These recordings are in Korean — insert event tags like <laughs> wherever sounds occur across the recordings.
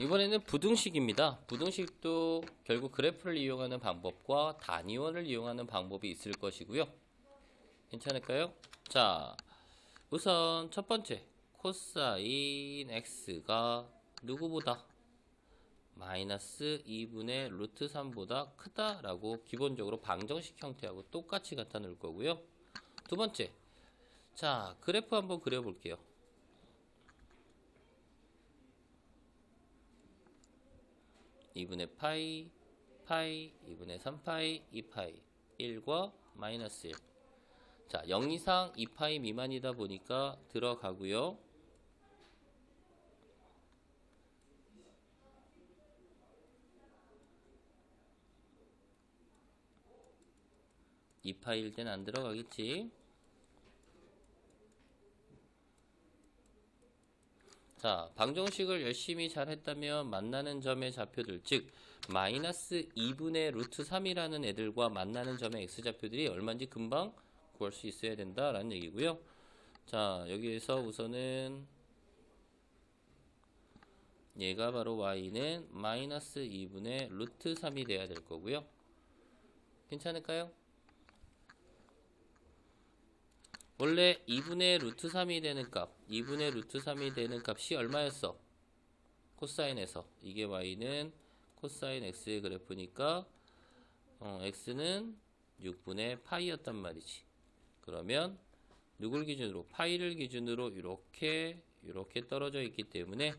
이번에는 부등식입니다. 부등식도 결국 그래프를 이용하는 방법과 단위원을 이용하는 방법이 있을 것이고요. 괜찮을까요? 자, 우선 첫 번째 코사인 x가 누구보다 마이너스 2분의 루트 3보다 크다라고 기본적으로 방정식 형태하고 똑같이 갖다 놓을 거고요. 두 번째, 자 그래프 한번 그려볼게요. 이분의 파이, 파이, 2분의 3파이, 2파이, 1과 마이너스 1. 자, 0 이상 2파이 미만이다 보니까 들어가고요. 이파일 땐안 들어가겠지. 자, 방정식을 열심히 잘 했다면 만나는 점의 좌표들, 즉, 마이너스 2분의 루트 3이라는 애들과 만나는 점의 x좌표들이 얼마인지 금방 구할 수 있어야 된다라는 얘기고요. 자, 여기에서 우선은 얘가 바로 y는 마이너스 2분의 루트 3이 돼야 될 거고요. 괜찮을까요? 원래 2분의 루트 3이 되는 값, 2분의 루트 3이 되는 값이 얼마였어? 코사인에서. 이게 y는 코사인 x의 그래프니까, 어, x는 6분의 파이였단 말이지. 그러면, 누굴 기준으로? 파이를 기준으로 이렇게, 이렇게 떨어져 있기 때문에,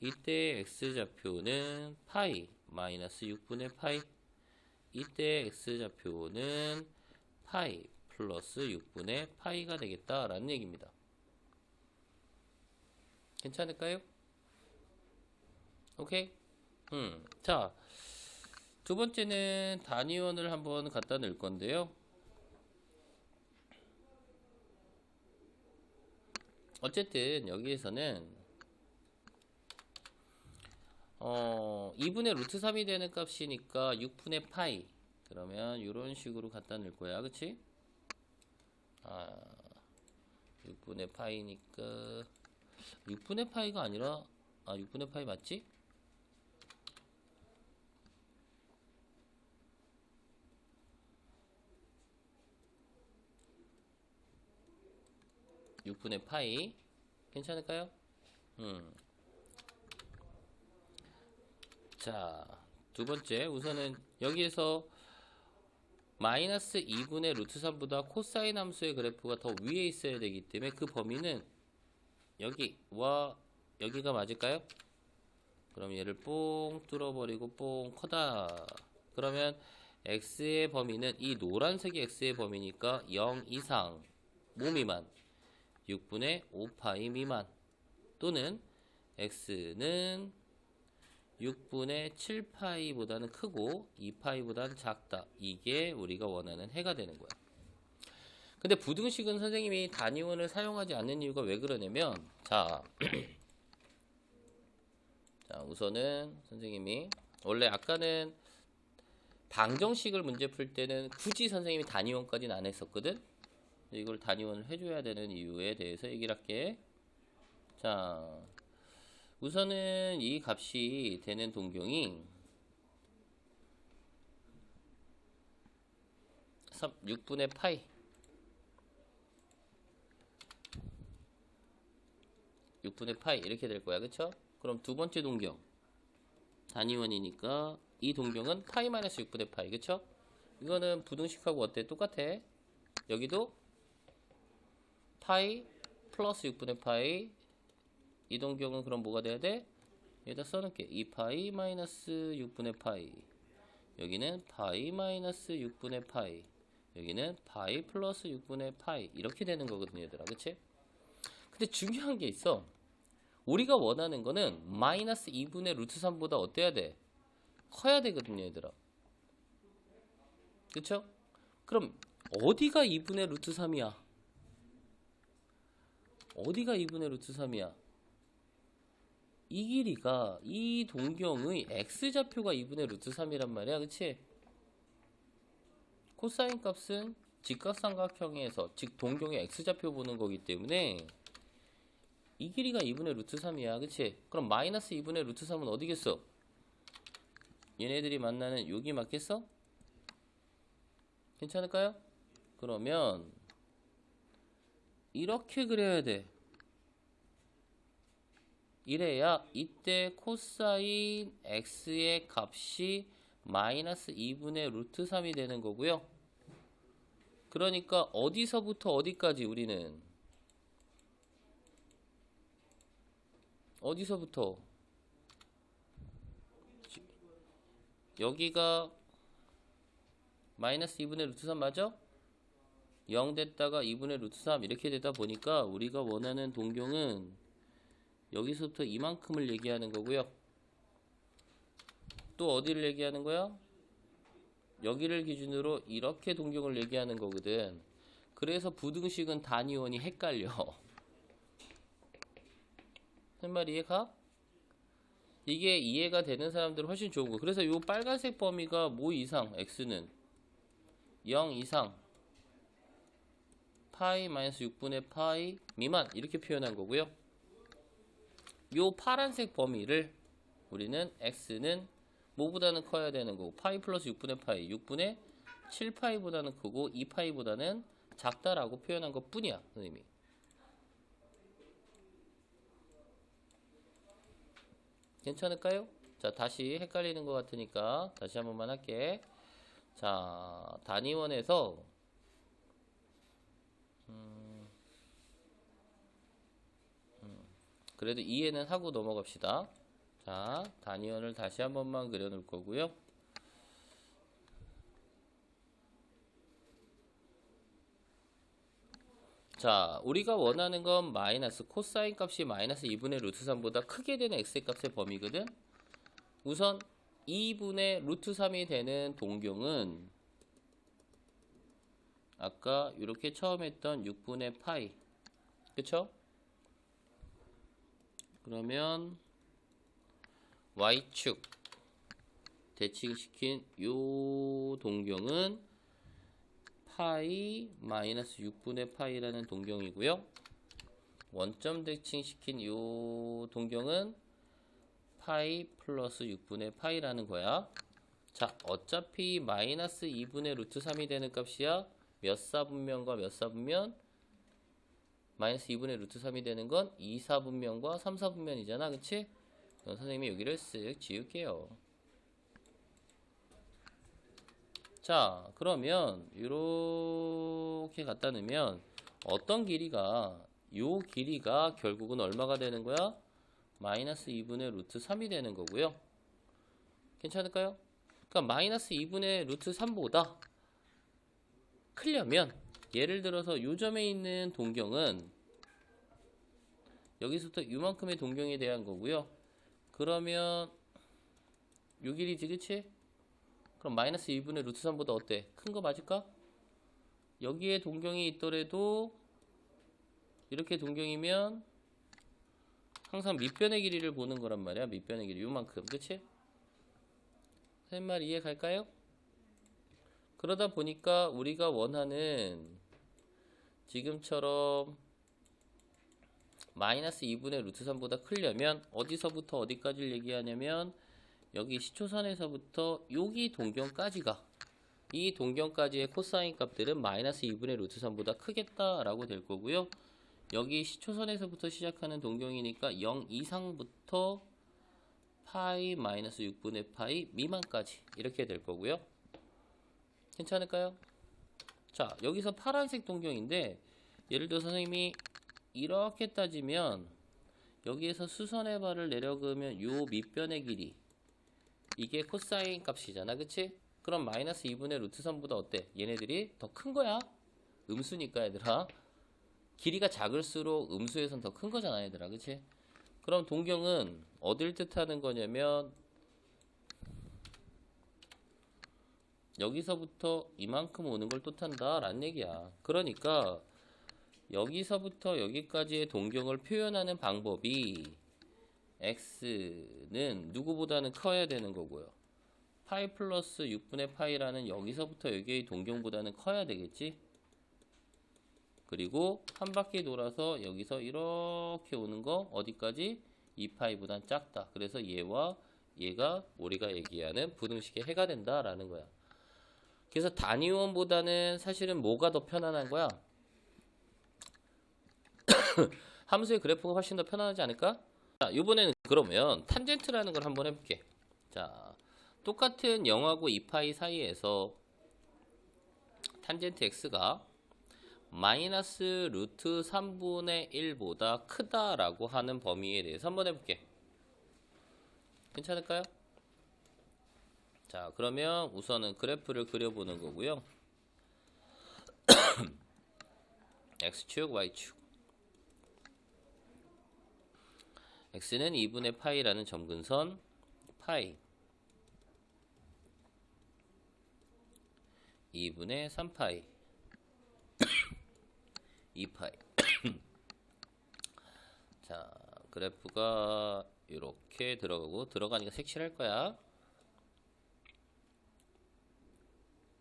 이때 x좌표는 파이, 마이너스 6분의 파이. 이때 x좌표는 파이, 플러스 6분의 파이가 되겠다라는 얘기입니다. 괜찮을까요? 오케이? 음, 자, 두 번째는 단위원을 한번 갖다 넣을 건데요. 어쨌든 여기에서는 어, 2분의 루트 3이 되는 값이니까 6분의 파이 그러면 이런 식으로 갖다 넣을 거야 그치? 아, 6분의 파이니까 6분의 파이가 아니라 아 6분의 파이 맞지? 육분의 파이 괜찮을까요? 음. 자, 두 번째 우선은 여기에서 마이너스 2분의 루트 3보다 코사인 함수의 그래프가 더 위에 있어야 되기 때문에 그 범위는 여기 와 여기가 맞을까요? 그럼 얘를 뽕 뚫어버리고 뽕 커다. 그러면 x의 범위는 이 노란색이 x의 범위니까 0 이상 뭐 미만 6분의 5파이 미만 또는 x는 6분의 7파이보다는 크고 2파이보다는 작다. 이게 우리가 원하는 해가 되는 거야. 근데 부등식은 선생님이 단위원을 사용하지 않는 이유가 왜 그러냐면 자, <clears throat> 자 우선은 선생님이 원래 아까는 방정식을 문제 풀 때는 굳이 선생님이 단위원까지는 안 했었거든. 이걸 단위원을 해줘야 되는 이유에 대해서 얘기를 할게. 자, 우선은 이 값이 되는 동경이 3, 6분의 파이 6분의 파이 이렇게 될 거야 그쵸? 그럼 두 번째 동경 단위원이니까 이 동경은 파이 마이너스 6분의 파이 그쵸? 이거는 부등식하고 어때? 똑같아 여기도 파이 플러스 6분의 파이 이 동경은 그럼 뭐가 돼야 돼? 여기다 써놓을게 2파이 마이너스 6분의 파이 여기는 파이 마이너스 6분의 파이 여기는 파이 플러스 6분의 파이 이렇게 되는 거거든요 얘들아 그치? 근데 중요한 게 있어 우리가 원하는 거는 마이너스 2분의 루트 3보다 어때야 돼? 커야 되거든요 얘들아 그쵸? 그럼 어디가 2분의 루트 3이야? 어디가 2분의 루트 3이야? 이 길이가 이 동경의 x좌표가 2분의 루트 3이란 말이야 그치? 코사인 값은 직각삼각형에서 즉 동경의 x좌표 보는 거기 때문에 이 길이가 2분의 루트 3이야. 그치? 그럼 마이너스 2분의 루트 3은 어디겠어? 얘네들이 만나는 여기 맞겠어? 괜찮을까요? 그러면 이렇게 그려야 돼. 이래야 이때 코사인 x의 값이 마이너스 2분의 루트 3이 되는 거고요. 그러니까 어디서부터 어디까지 우리는 어디서부터 지- 여기가 마이너스 2분의 루트 3 맞아? 0 됐다가 2분의 루트 3 이렇게 되다 보니까 우리가 원하는 동경은 여기서부터 이만큼을 얘기하는 거고요. 또 어디를 얘기하는 거야? 여기를 기준으로 이렇게 동경을 얘기하는 거거든. 그래서 부등식은 단위원이 헷갈려. <laughs> 할 이해가? 이게 이해가 되는 사람들은 훨씬 좋은 거. 그래서 요 빨간색 범위가 뭐 이상? x는 0 이상 파이 마이너스 6분의 파이 미만 이렇게 표현한 거고요. 요 파란색 범위를 우리는 x는 뭐보다는 커야 되는 거고 파이 플러스 6분의 파이 6분의 7파이보다는 크고 2파이보다는 작다라고 표현한 것 뿐이야 선생님이 괜찮을까요? 자 다시 헷갈리는 것 같으니까 다시 한 번만 할게 자 단위원에서 음, 음, 그래도 이해는 하고 넘어갑시다 자, 단위원을 다시 한 번만 그려 놓을 거고요. 자, 우리가 원하는 건 마이너스 코사인 값이 마이너스 2분의 루트 3보다 크게 되는 x의 값의 범위거든. 우선 2분의 루트 3이 되는 동경은 아까 이렇게 처음 했던 6분의 파이 그쵸? 그러면 y축 대칭시킨 요 동경은 파이 마이너스 6분의 파이라는 동경이고요. 원점 대칭시킨 요 동경은 파이 플러스 6분의 파이라는 거야. 자, 어차피 마이너스 2분의 루트 3이 되는 값이야. 몇 사분면과 몇 사분면? 마이너스 2분의 루트 3이 되는 건 2사분면과 3사분면이잖아. 그치? 그럼 선생님이 여기를 쓱 지울게요. 자, 그러면 이렇게 갖다 놓으면 어떤 길이가 요 길이가 결국은 얼마가 되는 거야? 마이너스 2분의 루트 3이 되는 거고요. 괜찮을까요? 그러니까 마이너스 2분의 루트 3보다 크려면 예를 들어서 요 점에 있는 동경은 여기서부터 요만큼의 동경에 대한 거고요. 그러면 요 길이지 그치? 그럼 마이너스 2분의 루트 3보다 어때? 큰 거 맞을까? 여기에 동경이 있더라도 이렇게 동경이면 항상 밑변의 길이를 보는 거란 말이야 밑변의 길이 요만큼 그치? 셋말 이해 갈까요? 그러다 보니까 우리가 원하는 지금처럼 마이너스 2분의 루트 3보다 크려면 어디서부터 어디까지를 얘기하냐면 여기 시초선에서부터 여기 동경까지가 이 동경까지의 코사인 값들은 마이너스 2분의 루트 3보다 크겠다라고 될 거고요. 여기 시초선에서부터 시작하는 동경이니까 0 이상부터 파이 마이너스 6분의 파이 미만까지 이렇게 될 거고요. 괜찮을까요? 자, 여기서 파란색 동경인데 예를 들어 선생님이 이렇게 따지면 여기에서 수선의 발을 내려그으면 요 밑변의 길이 이게 코사인 값이잖아 그치? 그럼 마이너스 2분의 루트 3보다 어때? 얘네들이 더 큰 거야 음수니까 얘들아 길이가 작을수록 음수에선 더 큰 거잖아 얘들아 그치? 그럼 동경은 어딜 뜻하는 거냐면 여기서부터 이만큼 오는 걸 뜻한다 라는 얘기야 그러니까 여기서부터 여기까지의 동경을 표현하는 방법이 x는 누구보다는 커야 되는 거고요. 파이 플러스 6분의 파이라는 여기서부터 여기의 동경보다는 커야 되겠지? 그리고 한 바퀴 돌아서 여기서 이렇게 오는 거 어디까지? 2파이보단 작다. 그래서 얘와 얘가 우리가 얘기하는 부등식의 해가 된다라는 거야. 그래서 단위원보다는 사실은 뭐가 더 편안한 거야? <laughs> 함수의 그래프가 훨씬 더 편안하지 않을까? 자, 이번에는 그러면 탄젠트라는 걸 한번 해볼게. 자, 똑같은 0하고 2파이 사이에서 탄젠트 x가 마이너스 루트 3분의 1보다 크다라고 하는 범위에 대해서 한번 해볼게. 괜찮을까요? 자, 그러면 우선은 그래프를 그려보는 거고요. <coughs> x축, y축. X는 2분의 파이라는 점근선 파이. 2분의 3파이. 2파이. 자 그래프가 이렇게 들어가고 들어가니까 색칠할 거야.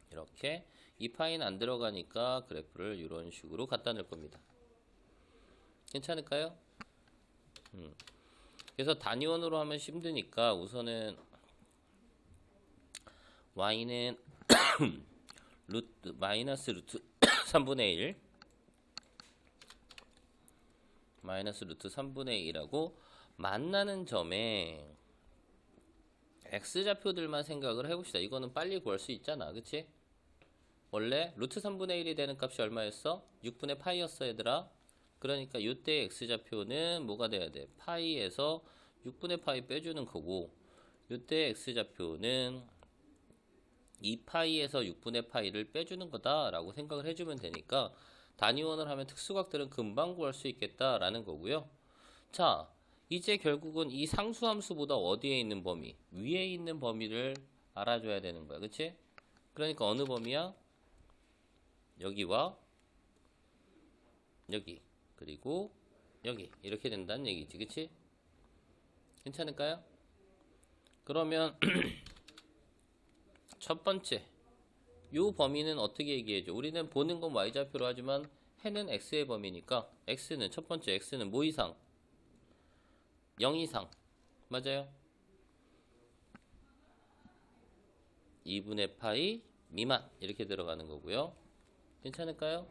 이렇게 2파이는 안 들어가니까 그래프를 이런 식으로 갖다 놓을 겁니다. 괜찮을까요? 음. 그래서 단위원으로 하면 힘드니까 우선은 y는 <coughs> 루트 마이너스 루트 <coughs> 3분의 1 마이너스 루트 3분의 1하고 만나는 점에 x 좌표들만 생각을 해봅시다. 이거는 빨리 구할 수 있잖아, 그치? 원래 루트 3분의 1이 되는 값이 얼마였어? 6분의 파이였어, 얘들아. 그러니까 이때 x 좌표는 뭐가 돼야 돼? 파이에서 6분의 파이 빼주는 거고 이때 x 좌표는 2파이에서 6분의 파이를 빼주는 거다라고 생각을 해주면 되니까 단위원을 하면 특수각들은 금방 구할 수 있겠다라는 거고요. 자, 이제 결국은 이 상수함수보다 어디에 있는 범위? 위에 있는 범위를 알아줘야 되는 거야. 그치? 그러니까 어느 범위야? 여기와 여기 그리고 여기 이렇게 된다는 얘기지. 그치? 괜찮을까요? 그러면 <clears throat> 첫 번째 요 범위는 어떻게 얘기해줘? 우리는 보는 건 y좌표로 하지만 해는 x의 범위니까 x는 첫 번째 x는 뭐 이상? 0 이상 맞아요? 2분의 파이 미만 이렇게 들어가는 거고요 괜찮을까요?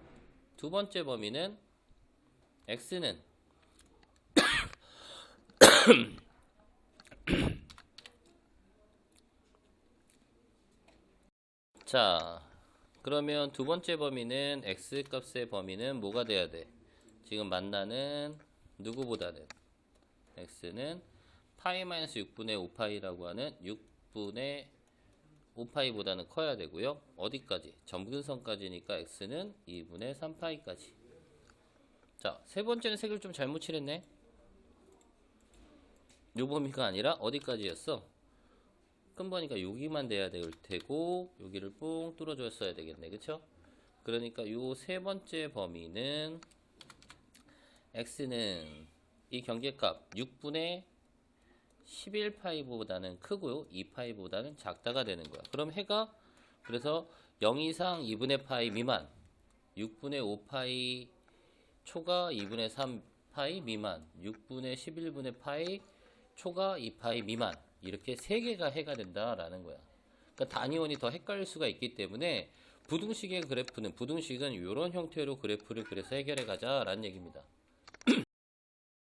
두 번째 범위는 x는 <coughs> 자, 그러면 두 번째 범위는 x 값의 범위는 뭐가 돼야 돼? 지금 만나는 누구보다는 x는 파이 마이너스 6분의 5파이라고 하는 6분의 5파이보다는 커야 되고요. 어디까지? 점근선까지니까 x는 2분의 3파이까지. 자, 세 번째는 색을 좀 잘못 칠했네. 요 범위가 아니라 어디까지였어? 큰 거니까 여기만 돼야 될 테고 여기를 뽕 뚫어줬어야 되겠네 그쵸? 그러니까 요 세 번째 범위는 x는 이 경계값 6분의 11파이보다는 크고요 2파이보다는 작다가 되는 거야 그럼 해가 그래서 0 이상 2분의 파이 미만 6분의 5파이 초가 2분의 3 파이 미만 6분의 11분의 파이 초가 2파이 미만 이렇게 세 개가 해가 된다라는 거야. 그러니까 단위원이 더 헷갈릴 수가 있기 때문에 부등식의 그래프는 부등식은 이런 형태로 그래프를 그래서 해결해 가자라는 얘기입니다.